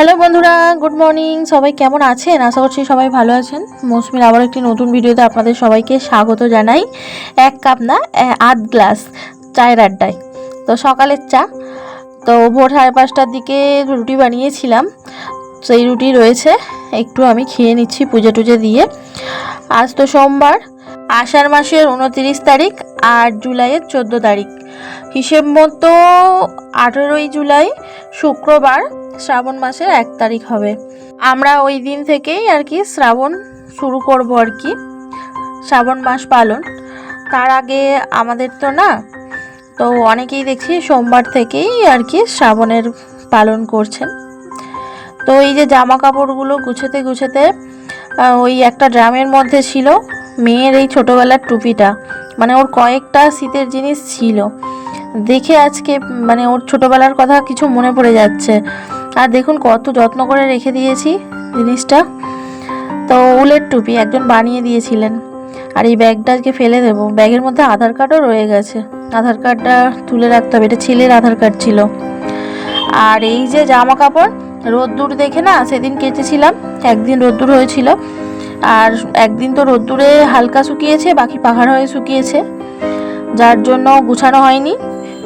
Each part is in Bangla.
হ্যালো বন্ধুরা, গুড মর্নিং। সবাই কেমন আছেন? আশা করছি সবাই ভালো আছেন। মৌসুমির আবার একটি নতুন ভিডিওতে আপনাদের সবাইকে স্বাগত জানাই। এক কাপ না আধ গ্লাস চায়ের আড্ডায়। তো সকালের চা। তো ভোর সাড়ে পাঁচটার দিকে রুটি বানিয়েছিলাম। সেই রুটি রয়েছে। একটু আমি খেয়ে নিচ্ছি পুজো টুজো দিয়ে। আজ তো সোমবার। আষাঢ় মাসের উনতিরিশ তারিখ আর জুলাইয়ের চোদ্দ তারিখ। হিসেব মতো আঠেরোই জুলাই, শুক্রবার শ্রাবণ মাসের এক তারিখ হবে। আমরা ওই দিন থেকেই আর কি শ্রাবণ শুরু করব আর কি, শ্রাবণ মাস পালন। তার আগে আমাদের তো না, তো অনেকেই দেখছি সোমবার থেকেই আর কি শ্রাবণের পালন করছেন। তো এই যে জামা কাপড়গুলো গুছোতে গুছোতে ওই একটা ড্রামের মধ্যে ছিল মেয়ের এই ছোটোবেলার টুপিটা। মানে ওর কয়েকটা শীতের জিনিস ছিল। দেখে আজকে মানে ওর ছোটোবেলার কথা কিছু মনে পড়ে যাচ্ছে। আর দেখুন কত যত্ন করে রেখে দিয়েছি জিনিসটা। তো উলের টুপি একজন বানিয়ে দিয়েছিলেন। আর এই ব্যাগটা আজকে ফেলে দেবো। ব্যাগের মধ্যে আধার কার্ডও রয়ে গেছে। আধার কার্ডটা তুলে রাখতে হবে। এটা ছেলের আধার কার্ড ছিল। আর এই যে জামা কাপড়, রোদ্দুর দেখে না সেদিন কেচেছিলাম। একদিন রোদ্দুর হয়েছিল। আর একদিন তো রোদ্দুরে হালকা শুকিয়েছে, বাকি পাহাড় হয়ে শুকিয়েছে। যার জন্য গুছানো হয়নি।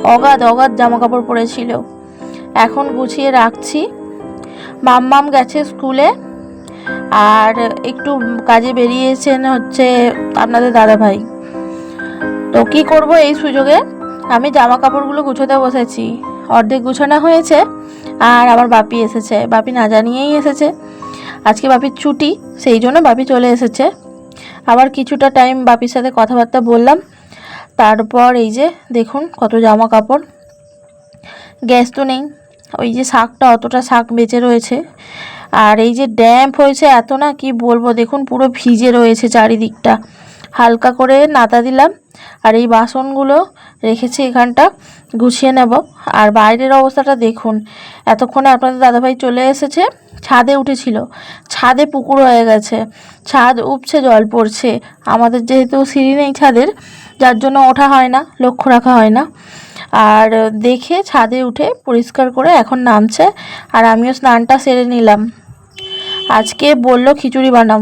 অগাধ অগাধ জামা কাপড় পরেছিল এখন গুছিয়ে রাখছি। মাম্মাম গেছে স্কুলে। আর একটু কাজে বেরিয়েছেন হচ্ছে আপনাদের দাদা ভাই তো কি করব এই সুযোগে? আমি জামা কাপড়গুলো গুছোতে বসেছি। অর্ধেক গুছানো হয়েছে আর আমার বাপি এসেছে। বাপি না জানিয়েই এসেছে। আজকে বাপির ছুটি, সেই জন্য বাপি চলে এসেছে। আবার কিছুটা টাইম বাপির সাথে কথাবার্তা বললাম। তারপর এই যে দেখুন কত জামা কাপড় গ্যাস তো নেই। ওই যে শাকটা, অতটা শাক বেঁচে রয়েছে। আর এই যে ড্যাম্প হয়েছে, এত না কি বলব? দেখুন, পুরো ভিজে রয়েছে চারিদিকটা। হালকা করে নাতা দিলাম, আর এই বাসনগুলো রেখেছি এখানটা, গুছিয়ে নেব। আর বাইরের অবস্থাটা দেখুন, এতক্ষণে আপনাদের দাদাভাই চলে এসেছে, ছাদে উঠেছিল। ছাদে পুকুর হয়ে গেছে, ছাদ উপছে, জল পড়ছে। আমাদের যেহেতু সিঁড়ি নেই ছাদের, যার জন্য ওঠা হয় না, লক্ষ্য রাখা হয় না। আর দেখে ছাদে উঠে পরিষ্কার করে এখন নামছে আর আমিও স্নানটা সেরে নিলাম। আজকে বলল খিচুড়ি বানাও।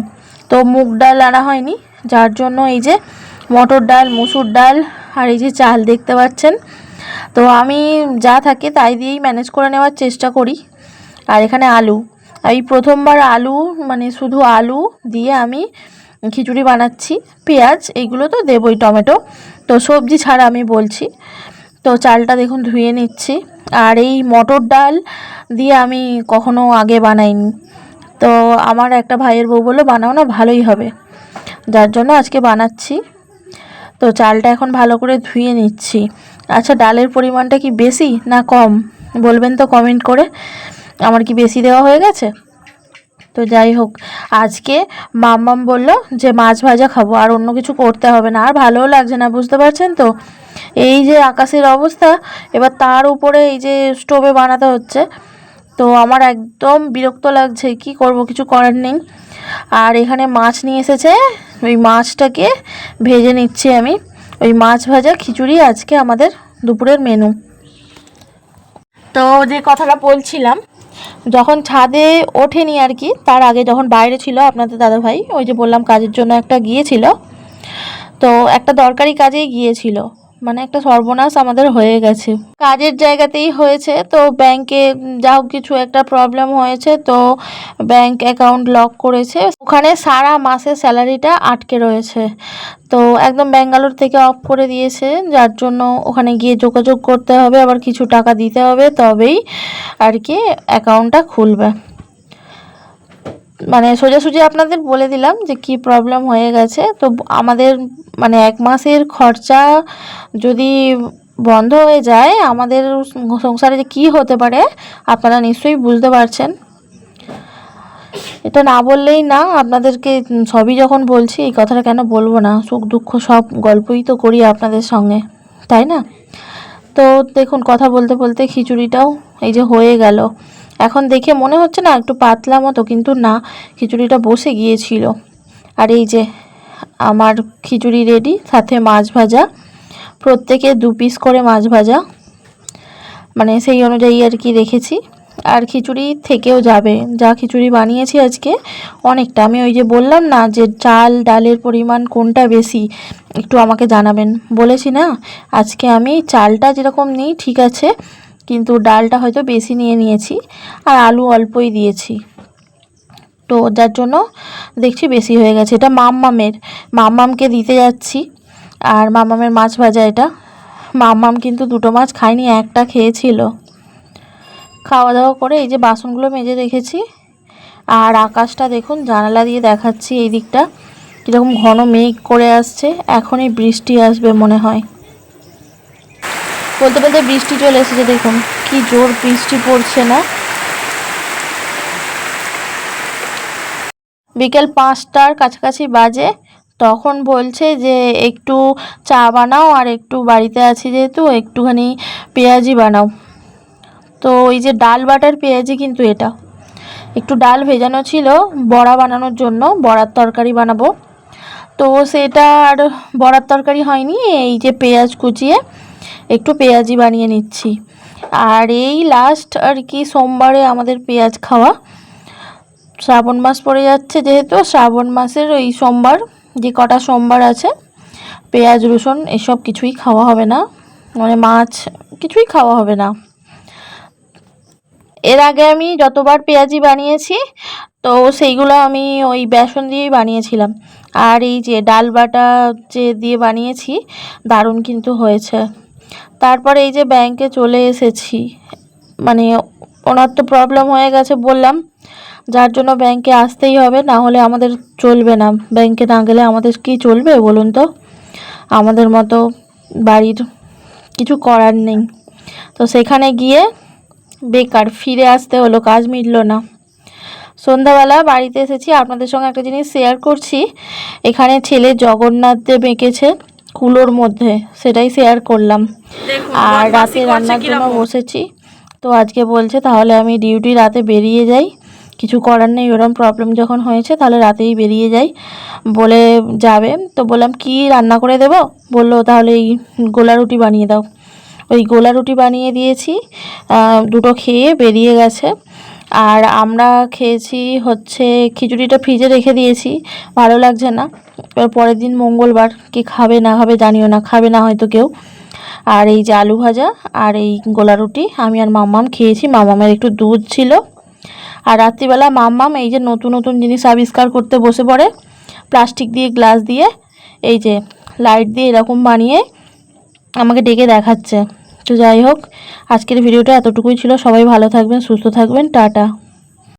তো মুগ ডাল আনা হয়নি, যার জন্য এই যে মটর ডাল, মুসুর ডাল আর এই যে চাল দেখতে পাচ্ছেন। তো আমি যা থাকে তাই দিয়েই ম্যানেজ করে নেওয়ার চেষ্টা করি। আর এখানে আলু। এই প্রথমবার আলু মানে শুধু আলু দিয়ে আমি খিচুড়ি বানাচ্ছি। পেঁয়াজ এইগুলো তো দেবই, টমেটো। তো সবজি ছাড়া আমি বলছি। তো চালটা দেখুন ধুয়ে নিচ্ছি। আর এই মটর ডাল দিয়ে আমি কখনো আগে বানাইনি। তো আমার একটা ভাইয়ের বউ বলল, বানাও না, ভালোই হবে। যার জন্য আজকে বানাচ্ছি। তো চালটা এখন ভালো করে ধুয়ে নিচ্ছি। আচ্ছা ডালের পরিমাণটা কি বেশি না কম? বলবেন তো কমেন্ট করে। আমার কি বেশি দেওয়া হয়ে গেছে? তো যাই হোক, আজকে মাম্মাম বলল যে, মাছ ভাজা খাব, আর অন্য কিছু করতে হবে না। আর ভালোও লাগছে না, বুঝতে পারছেন তো? এই যে আকাশের অবস্থা, এবার তার উপরে এই যে স্টোভে বানাতে হচ্ছে। তো আমার একদম বিরক্ত লাগছে, কি করব, কিছু করার নেই। আর এখানে মাছ নিয়ে এসেছে, ওই মাছটাকে ভেজে নিচ্ছি আমি। ওই মাছ ভাজা খিচুড়ি আজকে আমাদের দুপুরের মেনু তো যে কথাটা বলছিলাম, যখন ছাদে ওঠেনি আর কি, তার আগে যখন বাইরে ছিল আপনাদের দাদাভাই, ওই যে বললাম কাজের জন্য একটা গিয়েছিল, তো একটা দরকারি কাজেই গিয়েছিল। মানে একটা সর্বনাশ আমাদের হয়ে গেছে। কাজের জায়গাতেই হয়েছে, তো ব্যাংকে যা হোক কিছু একটা প্রবলেম হয়েছে, তো ব্যাংক অ্যাকাউন্ট লক করেছে। ওখানে সারা মাসের স্যালারিটা আটকে রয়েছে। তো একদম ব্যাঙ্গালোর থেকে অফ করে দিয়েছে, যার জন্য ওখানে গিয়ে যোগাযোগ করতে হবে, আবার কিছু টাকা দিতে হবে, তবেই আর কি অ্যাকাউন্টটা খুলবে। মানে সোজাসুজি আপনাদের বলে দিলাম যে কি প্রবলেম হয়ে গেছে। তো আমাদের মানে এক মাসের খরচা যদি বন্ধ হয়ে যায়, আমাদের সংসারে যে কী হতে পারে আপনারা নিশ্চয়ই বুঝতে পারছেন। এটা না বললেই না, আপনাদেরকে সবই যখন বলছি এই কথাটা কেন বলব না, সুখ দুঃখ সব গল্পই তো করি আপনাদের সঙ্গে, তাই না? তো দেখুন, কথা বলতে বলতে খিচুড়িটাও এই যে হয়ে গেল। এখন দেখে মনে হচ্ছে না একটু পাতলা মতো, কিন্তু না, খিচুড়িটা বসে গিয়েছিল। আর এই যে আমার খিচুড়ি রেডি সাথে মাছ ভাজা, প্রত্যেকে দু পিস করে মাছ ভাজা মানে সেই অনুযায়ী আর কি রেখেছি। আর খিচুড়ি থেকেও যাবে, যা খিচুড়ি বানিয়েছি আজকে অনেকটা। আমি ওই যে বললাম না যে চাল, ডালের পরিমাণ কোনটা বেশি, একটু আমাকে জানাবেন। বলেছি না, আজকে আমি চালটা যেরকম নিই, ঠিক আছে কিন্তু ডালটা হয়তো বেশি নিয়ে নিয়েছি আর আলু অল্পই দিয়েছি। তো যার জন্য দেখছি বেশি হয়ে গেছে। এটা মাম্মামের। মাম্মামকে দিতে যাচ্ছি। আর মাম্মামের মাছ ভাজা এটা। মাম্মাম কিন্তু দুটো মাছ খায়নি, একটা খেয়েছিল। খাওয়া দাওয়া করে এই যে বাসনগুলো মেজে রেখেছি। আর আকাশটা দেখুন, জানালা দিয়ে দেখাচ্ছি এই দিকটা। কীরকম ঘন মেঘ করে আসছে। এখনই বৃষ্টি আসবে মনে হয়। বলতে বলতে বৃষ্টি চলে এসেছে, দেখুন। কি জোর বৃষ্টি পড়ছে না। বিকেল পাঁচটার কাছাকাছি বাজে। তখন বলছে যে, একটু চা বানাও আর একটু বাড়িতে আছি যেহেতু, একটুখানি পেঁয়াজি বানাও। তো এই যে ডাল বাটার পেঁয়াজি কিন্তু এটা। একটু ডাল ভেজানো ছিল, বড়া বানানোর জন্য, বড়ার তরকারি বানাবো। তো সেটা আর বড়ার তরকারি হয়নি, এই যে পেঁয়াজ কুচিয়ে একটু পেঁয়াজি বানিয়ে নিচ্ছি। আর এই লাস্ট আর কি সোমবারে আমাদের পেঁয়াজ খাওয়া। শ্রাবণ মাস পড়ে যাচ্ছে যেহেতু, শ্রাবণ মাসের ওই সোমবার, যে কটা সোমবার আছে, পেঁয়াজ, রসুন এসব কিছুই খাওয়া হবে না। মানে মাছ কিছুই খাওয়া হবে না। এর আগে আমি যতবার পেঁয়াজি বানিয়েছি, তো সেইগুলো আমি ওই বেসন দিয়েই বানিয়েছিলাম। আর এই যে ডাল বাটা যে দিয়ে বানিয়েছি, দারুণ কিন্তু হয়েছে। তারপরে এই যে ব্যাংকে চলে এসেছি। মানে ওনার তো প্রবলেম হয়ে গেছে বললাম, যার জন্য ব্যাংকে আসতেই হবে, না হলে আমাদের চলবে না। ব্যাংকে না গেলে আমাদের কি চলবে বলুন তো? আমাদের মতো বাড়ির কিছু করার নেই। তো সেখানে গিয়ে বেকার, ফিরে আসতে হলো, কাজ মিটলো না। সন্ধ্যাবেলা বাড়িতে এসেছি, আপনাদের সঙ্গে একটা জিনিস শেয়ার করছি। এখানে ছেলে জগন্নাথ দেব এঁকেছে। কুলোর মধ্যে সেটাই শেয়ার করলাম। আর রাতে রান্নার জন্য বসেছি। তো আজকে বলছে তাহলে আমি ডিউটি রাতে বেরিয়ে যাই। কিছু করার নেই ওরম প্রবলেম যখন হয়েছে তাহলে রাতেই বেরিয়ে যাই। বলে যাবে। তো বললাম কি রান্না করে দেবো? বলল তাহলে এই গোলা রুটি বানিয়ে দাও। ওই গোলা রুটি বানিয়ে দিয়েছি। দুটো খেয়ে বেরিয়ে গেছে। আর আমরা খেয়েছি হচ্ছে খিচুড়িটা ফ্রিজে রেখে দিয়েছি। ভালো লাগছে না। এবার পরের দিন মঙ্গলবার কে খাবে না খাবে জানিও না, খাবে না হয়তো কেউ। আর এই যে আলু ভাজা আর এই গোলা রুটি আমি আর মাম্মাম খেয়েছি, মাম্মামের একটু দুধ ছিল। আর রাত্রিবেলা মাম্মাম এই যে নতুন নতুন জিনিস আবিষ্কার করতে বসে পড়ে, প্লাস্টিক দিয়ে, গ্লাস দিয়ে, এই যে লাইট দিয়ে এরকম বানিয়ে আমাকে ডেকে দেখাচ্ছে। তো যাই হোক, আজকের ভিডিওটা এতটুকুই ছিল। সবাই ভালো থাকবেন, সুস্থ থাকবেন। টাটা।